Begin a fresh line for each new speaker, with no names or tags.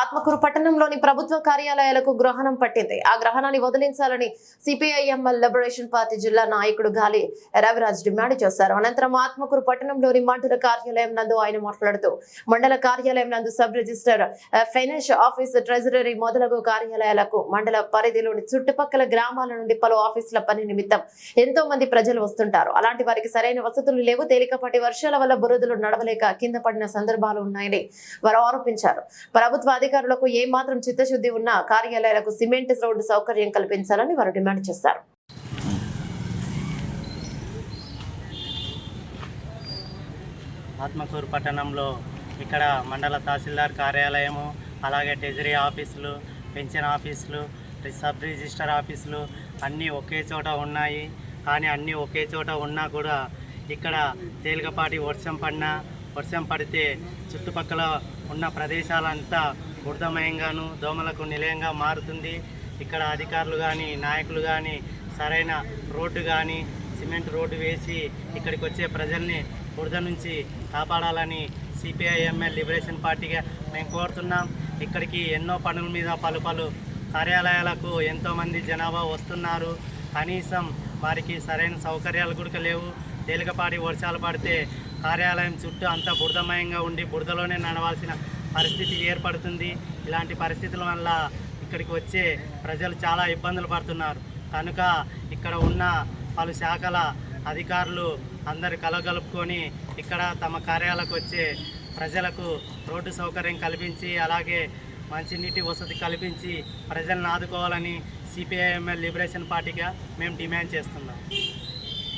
ఆత్మకూరు పట్టణంలోని ప్రభుత్వ కార్యాలయాలకు గ్రహణం పట్టింది. ఆ గ్రహణాన్ని వదిలించాలని సిపిఐఎంఎల్ లిబరేషన్ పార్టీ జిల్లా నాయకుడు గాలి రవిరాజ్ డిమాండ్ చేశారు. అనంతరం ఆత్మకూరు పట్టణంలోని మండల కార్యాలయం నందు ఆయన మాట్లాడుతూ మండల కార్యాలయం నందు sub register finance office treasury మొదలగు కార్యాలయాలకు మండల పరిధిలోని చుట్టుపక్కల గ్రామాల నుండి పలు ఆఫీసుల పని నిమిత్తం ఎంతో మంది ప్రజలు వస్తుంటారు. అలాంటి వారికి సరైన వసతులు లేవు. తేలికపాటి వర్షాల వల్ల బురదలు నడవలేక కింద పడిన సందర్భాలు ఉన్నాయని వారు ఆరోపించారు. ప్రభుత్వ అధికారులకు ఏ మాత్రం చిత్తశుద్ధి ఉన్నా కార్యాలయాలకు సిమెంట్ రోడ్డు సౌకర్యం కల్పించాలని వారు డిమాండ్ చేశారు.
ఆత్మకూరు పట్టణంలో ఇక్కడ మండల తహసీల్దార్ కార్యాలయము అలాగే ట్రెజరీ ఆఫీసులు పెన్షన్ ఆఫీసులు సబ్ రిజిస్టర్ ఆఫీసులు అన్నీ ఒకే చోట ఉన్నాయి. కానీ అన్నీ ఒకే చోట ఉన్నా కూడా ఇక్కడ తేలికపాటి వర్షం పడినా వర్షం పడితే చుట్టుపక్కల ఉన్న ప్రదేశాలంతా బురదమయంగాను దోమలకు నిలయంగా మారుతుంది. ఇక్కడ అధికారులు కానీ నాయకులు కానీ సరైన రోడ్డు కానీ సిమెంట్ రోడ్డు వేసి ఇక్కడికి వచ్చే ప్రజల్ని బురద నుంచి కాపాడాలని సిపిఐఎంఎల్ లిబరేషన్ పార్టీగా మేము కోరుతున్నాం. ఇక్కడికి ఎన్నో పనుల మీద పలు పలు కార్యాలయాలకు ఎంతోమంది జనాభా వస్తున్నారు. కనీసం వారికి సరైన సౌకర్యాలు కూడా లేవు. తేలికపాటి వర్షాలు పడితే కార్యాలయం చుట్టూ అంతా బురదమయంగా ఉండి బురదలోనే నడవాల్సిన పరిస్థితి ఏర్పడుతుంది. ఇలాంటి పరిస్థితుల వల్ల ఇక్కడికి వచ్చే ప్రజలు చాలా ఇబ్బందులు పడుతున్నారు. కనుక ఇక్కడ ఉన్న పలు శాఖల అధికారులు అందరు కలగలుపుకొని ఇక్కడ తమ కార్యాలకు వచ్చే ప్రజలకు రోడ్డు సౌకర్యం కల్పించి అలాగే మంచినీటి వసతి కల్పించి ప్రజలను ఆదుకోవాలని సిపిఐఎంఎల్ లిబరేషన్ పార్టీగా మేము డిమాండ్ చేస్తున్నాం.